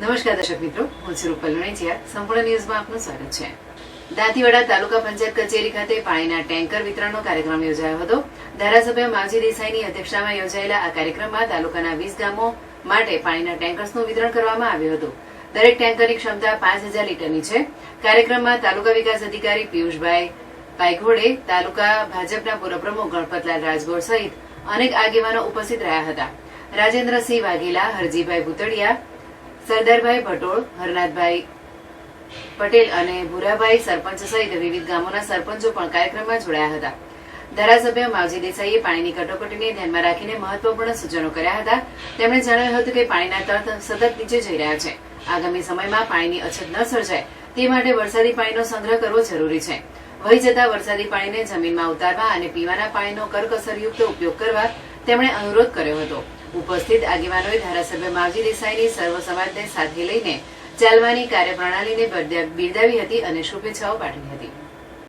નમસ્કાર દર્શક મિત્રો, હું છું રૂપલ લુણેચિયા સંપૂર્ણ ન્યૂઝમાં આપનું સ્વાગત છે. દાંતીવાડા તાલુકા પંચાયત કચેરી ખાતે પાણીના ટેન્કર વિતરણનો કાર્યક્રમ યોજાયો હતો. ધારાસભ્ય માવજી દેસાઈની અધ્યક્ષતામાં યોજાયેલા આ કાર્યક્રમમાં તાલુકાના વીસ ગામો માટે પાણીના ટેન્કર્સનું વિતરણ કરવામાં આવ્યું હતું. દરેક ટેન્કરની ક્ષમતા પાંચ હજાર લીટરની છે. કાર્યક્રમમાં તાલુકા વિકાસ અધિકારી પિયુષભાઈ પાયઘોડે તાલુકા ભાજપના પૂર્વ પ્રમુખ ગણપતલાલ રાજગોર સહિત અનેક આગેવાનો ઉપસ્થિત રહ્યા હતા. રાજેન્દ્રસિંહ વાઘેલા, હરજીભાઈ ભૂતડિયા સરદારભાઈ ભટોળ હરનાથભાઈ પટેલ અને ભૂરાભાઈ સરપંચ સહિત વિવિધ ગામોના સરપંચો પણ કાર્યક્રમમાં જોડાયા હતા. ધારાસભ્ય માવજી દેસાઈએ પાણીની કટોકટીને ધ્યાનમાં રાખીને મહત્વપૂર્ણ સૂચનો કર્યા હતા. તેમણે જણાવ્યું હતું કે પાણીના તળ સતત નીચે જઈ રહ્યા છે. આગામી સમયમાં પાણીની અછત ન સર્જાય તે માટે વરસાદી પાણીનો સંગ્રહ કરવો જરૂરી છે. વહી જતા વરસાદી પાણીને જમીનમાં ઉતારવા અને પીવાના પાણીનો કરકસરયુક્ત ઉપયોગ કરવા તેમણે અનુરોધ કર્યો હતો. ઉપસ્થિત આગેવાનોએ ધારાસભ્ય માવજી દેસાઈની સર્વ સમાજને સાથે લઈને ચાલવાની કાર્યપ્રણાલીને બિરદાવી હતી અને શુભેચ્છાઓ પાઠવી હતી.